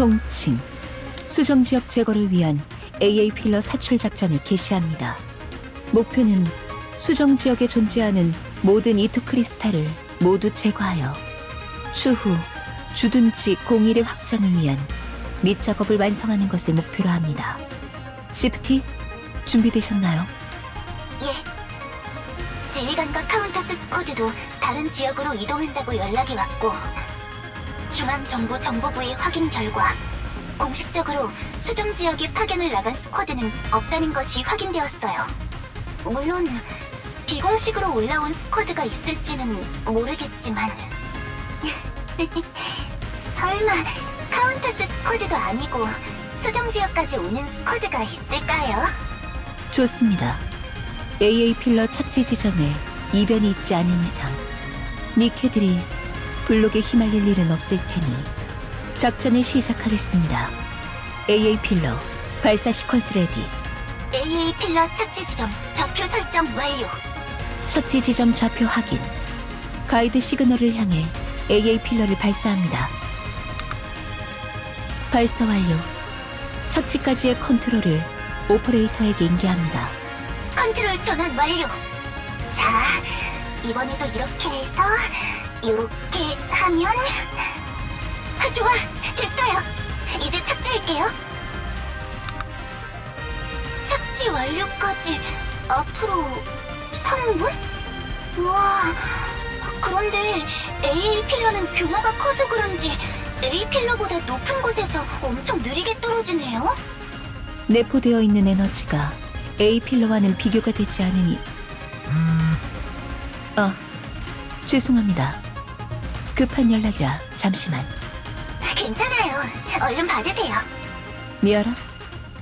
통칭 수정 지역 제거를 위한 AA 필러 사출 작전을 개시합니다. 목표는 수정 지역에 존재하는 모든 이투 크리스탈을 모두 제거하여 추후 주둔지 공일의 확장을 위한 밑작업을 완성하는 것을 목표로 합니다. 시프티 준비되셨나요? 예. 지휘관과 카운터스 스쿼드도 다른 지역으로 이동한다고 연락이 왔고 중앙정보정보부의 확인 결과 공식적으로 수정 지역에 파견을 나간 스쿼드는 없다는 것이 확인되었어요. 물론 비공식으로 올라온 스쿼드가 있을지는 모르겠지만 설마 카운터스 스쿼드도 아니고 수정 지역까지 오는 스쿼드가 있을까요? 좋습니다. AA 필러 착지 지점에 이변이 있지 않은 이상 니케들이 블록에 휘말릴 일은 없을 테니 작전을 시작하겠습니다. AA 필러 발사 시퀀스 레디 AA 필러 착지 지점 좌표 설정 완료. 착지 지점 좌표 확인 가이드 시그널을 향해 AA 필러를 발사합니다. 발사 완료 착지까지의 컨트롤을 오퍼레이터에게 인계합니다. 컨트롤 전환 완료. 자, 이번에도 이렇게 해서 이렇게 하면 아, 좋아, 됐어요. 이제 착지할게요. 착지 완료까지 앞으로 3분? 우와, 그런데 AA 필러는 규모가 커서 그런지 A 필러보다 높은 곳에서 엄청 느리게 떨어지네요. 내포되어 있는 에너지가 A 필러와는 비교가 되지 않으니 아 죄송합니다 급한 연락이라 잠시만 괜찮아요. 얼른 받으세요. 미아라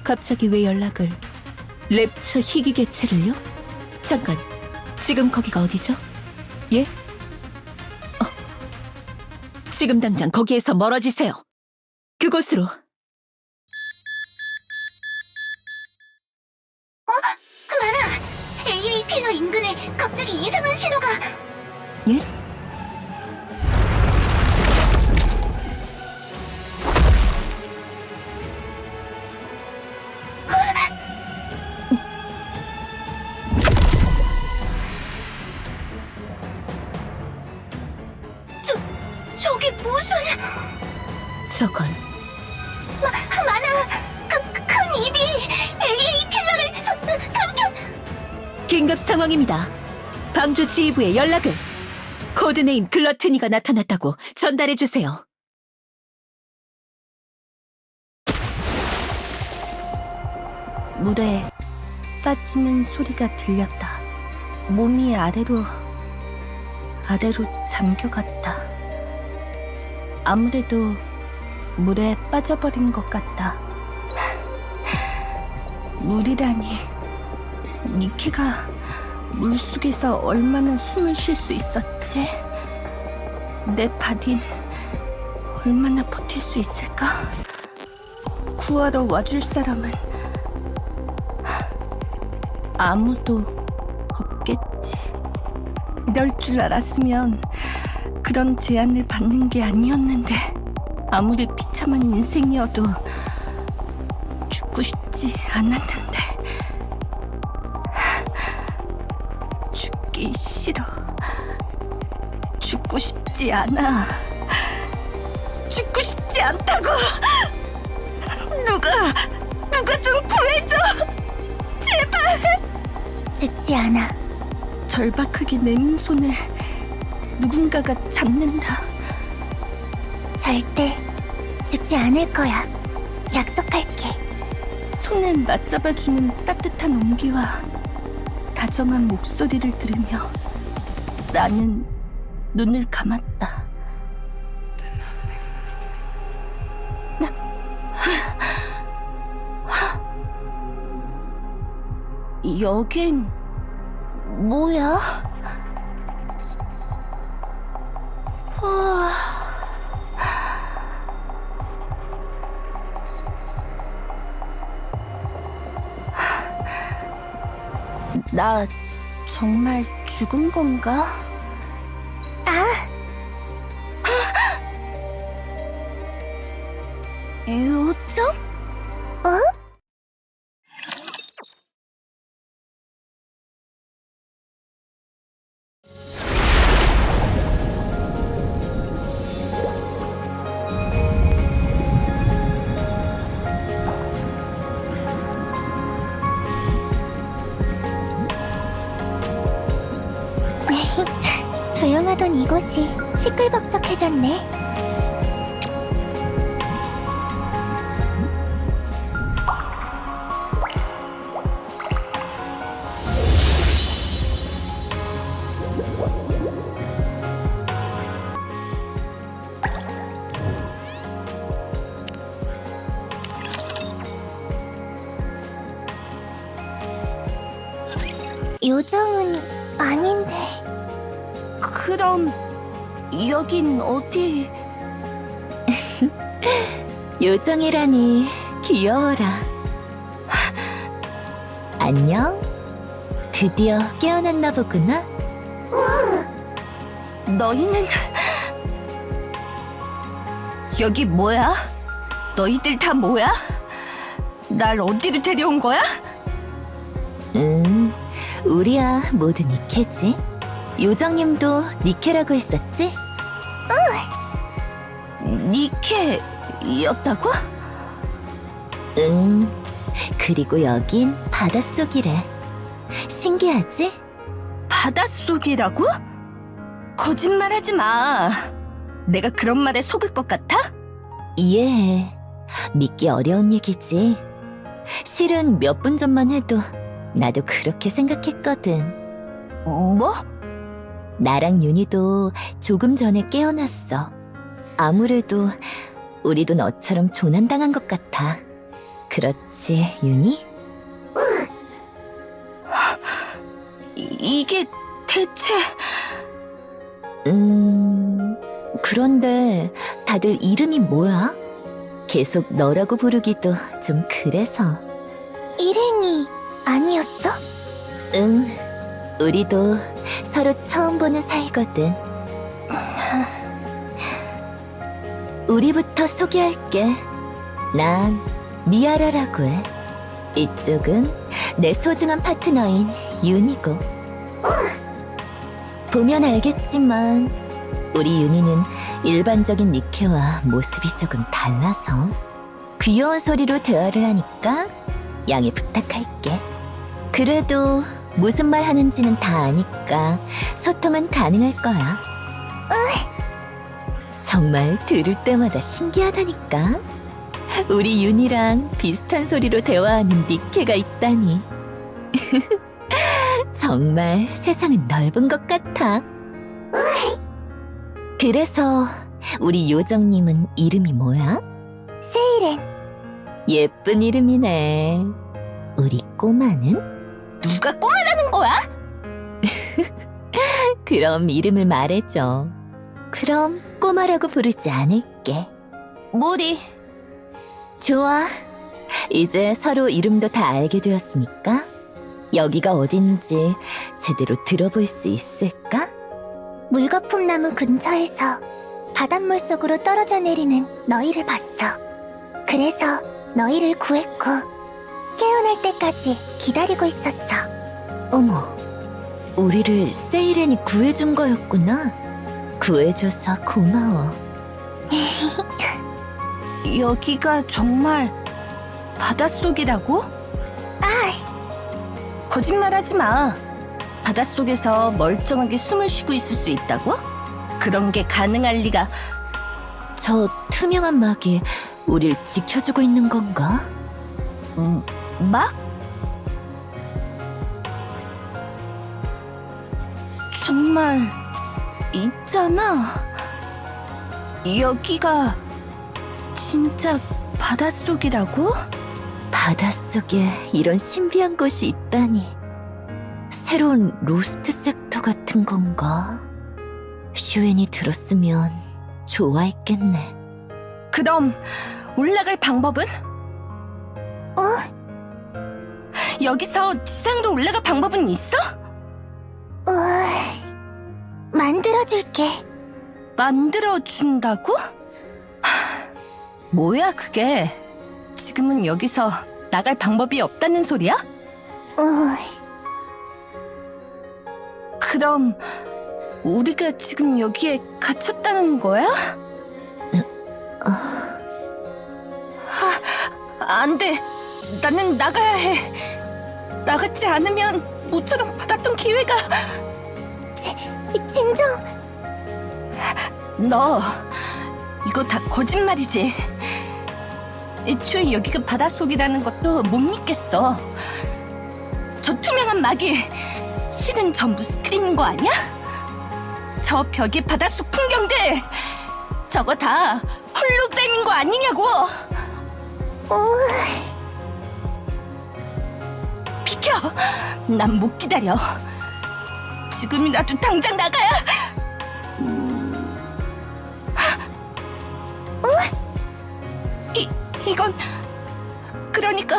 갑자기 왜 연락을 랩처 희귀 개체를요? 잠깐 지금 거기가 어디죠? 예? 어. 지금 당장 거기에서 멀어지세요 그곳으로 많아! AA 필러 인근에 갑자기 이상한 신호가 예? 저게 무슨 저건 많아! 그, 큰 입이 AA 필러를 사- 삼켜 긴급 상황입니다. 방주 지휘부에 연락을. 코드네임 글러트니가 나타났다고 전달해 주세요. 물에 빠지는 소리가 들렸다. 몸이 아래로 아래로 잠겨갔다. 아무래도 물에 빠져버린 것 같다. 물이라니. 니케가 물속에서 얼마나 숨을 쉴 수 있었지? 내 바딘 얼마나 버틸 수 있을까? 구하러 와줄 사람은 아무도 없겠지. 이럴 줄 알았으면 그런 제안을 받는 게 아니었는데 아무리 비참한 인생이어도 죽고 싶지 않았는데. 죽기 싫어. 죽고 싶지 않아. 죽고 싶지 않다고. 누가 누가 좀 구해줘. 제발. 죽지 않아. 절박하게 내민 손을 누군가가 잡는다. 절대 죽지 않을 거야. 약속할게. 손을 맞잡아주는 따뜻한 온기와 다정한 목소리를 들으며 나는 눈을 감았다. 여긴 뭐야? 나 정말 죽은 건가? 요정? 조용하던 이곳이 시끌벅적해졌네. 요정은 아닌데. 그럼 여긴 어디? 요정이라니 귀여워라. 안녕? 드디어 깨어났나 보구나? 너희는 여기 뭐야? 너희들 다 뭐야? 날 어디로 데려온 거야? 응, 우리야 모두 니케지. 요정님도 니케라고 했었지? 니케였다고? 응. 그리고 여긴 바닷속이래. 신기하지? 바닷속이라고? 거짓말하지 마. 내가 그런 말에 속을 것 같아? 이해해. 믿기 어려운 얘기지. 실은 몇 분 전만 해도 나도 그렇게 생각했거든. 뭐? 나랑 윤희도 조금 전에 깨어났어. 아무래도 우리도 너처럼 조난당한 것 같아. 그렇지, 윤희? 이- 이게 대체 음, 그런데 다들 이름이 뭐야? 계속 너라고 부르기도 좀 그래서. 일행이 아니었어? 응, 우리도 서로 처음 보는 사이거든. 우리부터 소개할게. 난 미아라라고 해. 이쪽은 내 소중한 파트너인 윤이고. 보면 알겠지만 우리 윤이는 일반적인 니케와 모습이 조금 달라서 귀여운 소리로 대화를 하니까 양해 부탁할게. 그래도 무슨 말 하는지는 다 아니까 소통은 가능할 거야. 정말 들을 때마다 신기하다니까. 우리 윤이랑 비슷한 소리로 대화하는 니케가 있다니. 정말 세상은 넓은 것 같아. 그래서 우리 요정님은 이름이 뭐야? 세이렌. 예쁜 이름이네. 우리 꼬마는? 누가 꼬마라는 거야? 그럼 이름을 말해줘. 그럼 꼬마라고 부르지 않을게. 모리. 좋아. 이제 서로 이름도 다 알게 되었으니까 여기가 어딘지 제대로 들어볼 수 있을까? 물거품 나무 근처에서 바닷물 속으로 떨어져 내리는 너희를 봤어. 그래서 너희를 구했고 깨어날 때까지 기다리고 있었어. 어머, 우리를 세이렌이 구해준 거였구나. 구해줘서 고마워. 여기가 정말 바닷속이라고? 아, 거짓말하지 마. 바닷속에서 멀쩡하게 숨을 쉬고 있을 수 있다고? 그런 게 가능할 리가. 저 투명한 막이 우릴 지켜주고 있는 건가? 음, 막? 정말 있잖아. 여기가 진짜 바닷속이라고? 바닷속에 이런 신비한 곳이 있다니. 새로운 로스트 섹터 같은 건가? 슈엔이 들었으면 좋아했겠네. 그럼 올라갈 방법은? 어? 여기서 지상으로 올라갈 방법은 있어? 어, 만들어줄게. 만들어 준다고? 뭐야 그게? 지금은 여기서 나갈 방법이 없다는 소리야? 어, 그럼 우리가 지금 여기에 갇혔다는 거야? 아, 안 돼. 나는 나가야 해. 나가지 않으면 모처럼 받았던 기회가 진정. 너 이거 다 거짓말이지. 애초에 여기가 바닷속이라는 것도 못 믿겠어. 저 투명한 막이 실은 전부 스크린인 거 아니야? 저 벽의 바닷속 풍경들 저거 다 홀로그램인 거 아니냐고. 비켜. 난 못 기다려. 지금이라도 당장 나가야. 이 이건 그러니까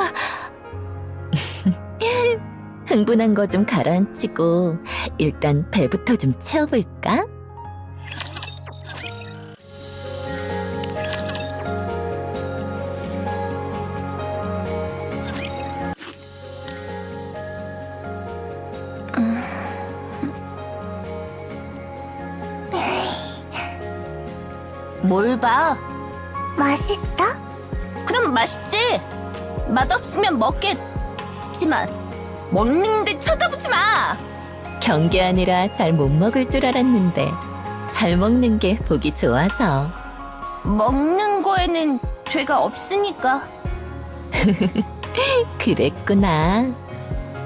흥분한 거 좀 가라앉히고 일단 배부터 좀 채워볼까? 뭘 봐? 맛있어? 그럼 맛있지. 맛없으면 먹겠지만 먹는데 쳐다보지 마. 경계 아니라 잘 못 먹을 줄 알았는데 잘 먹는 게 보기 좋아서 먹는 거에는 죄가 없으니까. 그랬구나.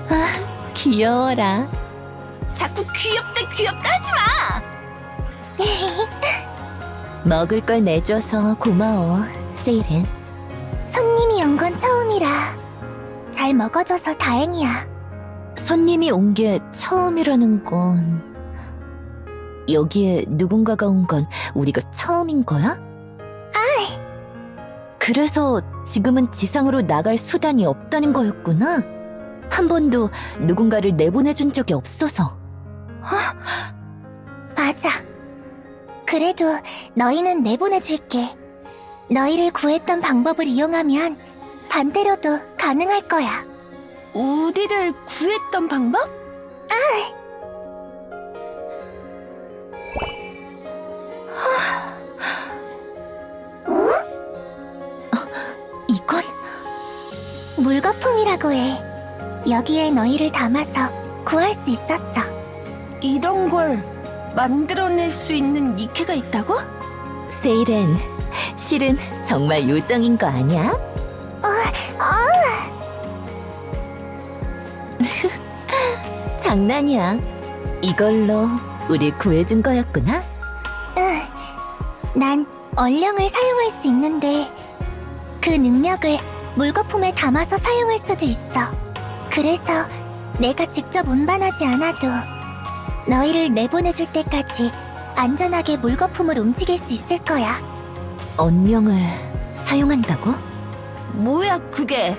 아, 귀여워라. 자꾸 귀엽다 귀엽다 하지 마. 먹을 걸 내줘서 고마워, 세일은. 손님이 온 건 처음이라 잘 먹어줘서 다행이야. 손님이 온 게 처음이라는 건 여기에 누군가가 온 건 우리가 처음인 거야? 그래서 지금은 지상으로 나갈 수단이 없다는 거였구나. 한 번도 누군가를 내보내준 적이 없어서. 맞아. 그래도 너희는 내보내줄게. 너희를 구했던 방법을 이용하면 반대로도 가능할 거야. 우리를 구했던 방법? 이건 물거품이라고 해. 여기에 너희를 담아서 구할 수 있었어. 이런 걸 만들어낼 수 있는 니케가 있다고? 세일은 실은 정말 요정인 거 아니야? 장난이야. 이걸로 우리 구해준 거였구나. 응. 난 얼령을 사용할 수 있는데 그 능력을 물거품에 담아서 사용할 수도 있어. 그래서 내가 직접 운반하지 않아도 너희를 내보내줄 때까지 안전하게 물거품을 움직일 수 있을 거야. 언령을 사용한다고? 뭐야 그게?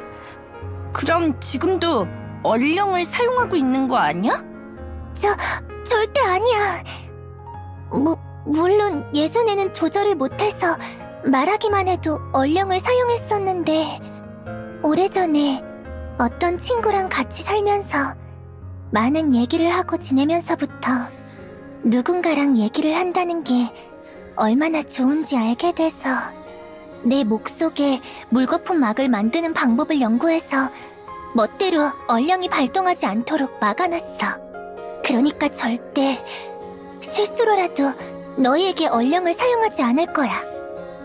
그럼 지금도 얼령을 사용하고 있는 거 아니야? 절대 아니야. 뭐, 물론 예전에는 조절을 못해서 말하기만 해도 얼령을 사용했었는데 오래전에 어떤 친구랑 같이 살면서 많은 얘기를 하고 지내면서부터 누군가랑 얘기를 한다는 게 얼마나 좋은지 알게 돼서 내 목 속에 물거품 막을 만드는 방법을 연구해서 멋대로 얼령이 발동하지 않도록 막아놨어. 그러니까 절대 실수로라도 너희에게 얼령을 사용하지 않을 거야.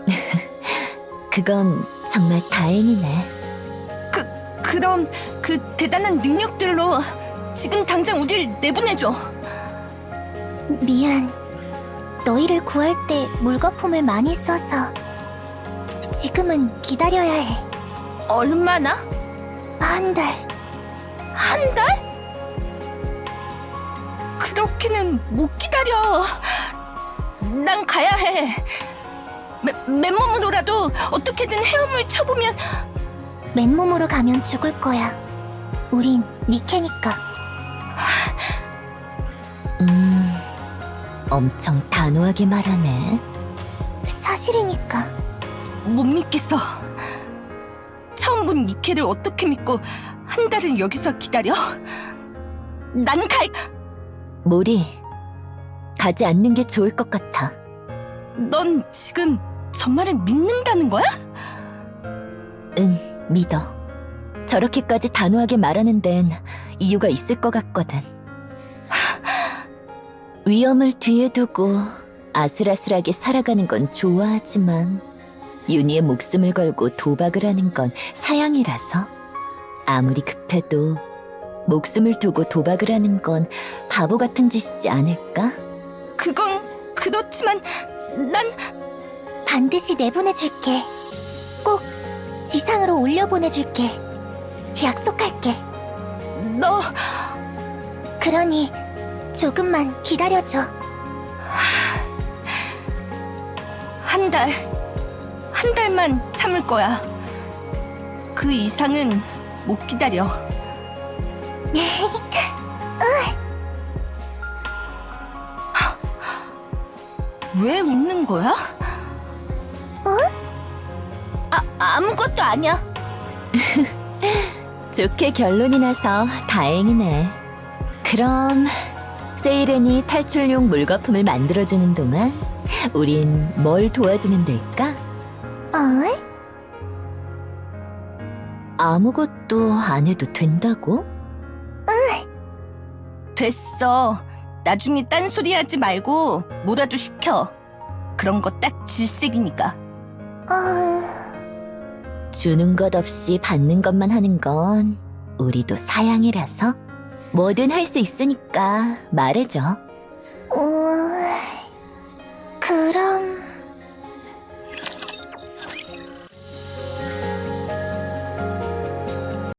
그건 정말 다행이네. 그럼 그 대단한 능력들로 지금 당장 우릴 내보내줘. 미안. 너희를 구할 때 물거품을 많이 써서 지금은 기다려야 해. 얼마나? 한 달. 한 달? 그렇게는 못 기다려. 난 가야 해. 맨, 맨몸으로라도 어떻게든 헤엄을 쳐보면 맨몸으로 가면 죽을 거야. 우린 니케니까. 음, 엄청 단호하게 말하네. 사실이니까. 못 믿겠어. 처음 본 니케를 어떻게 믿고 한 달을 여기서 기다려? 나는 갈. 모리, 가지 않는 게 좋을 것 같아. 넌 지금 정말을 믿는다는 거야? 응, 믿어. 저렇게까지 단호하게 말하는 데는 이유가 있을 것 같거든. 위험을 뒤에 두고 아슬아슬하게 살아가는 건 좋아하지만 윤희의 목숨을 걸고 도박을 하는 건 사양이라서 아무리 급해도 목숨을 두고 도박을 하는 건 바보 같은 짓이지 않을까? 그건 그렇지만 난 반드시 내보내줄게. 꼭 지상으로 올려보내줄게. 약속할게. 너 그러니 조금만 기다려줘. 한 달, 한 달만 참을 거야. 그 이상은 못 기다려. 왜 웃는 거야? 어? 아, 아무것도 아니야. 좋게 결론이 나서 다행이네. 그럼 세이렌이 탈출용 물거품을 만들어주는 동안 우린 뭘 도와주면 될까? 어? 아무것도 안 해도 된다고? 됐어. 나중에 딴소리 하지 말고 뭐라도 시켜. 그런 거 딱 질색이니까. 어... 주는 것 없이 받는 것만 하는 건 우리도 사양이라서 뭐든 할 수 있으니까 말해줘. 어... 그럼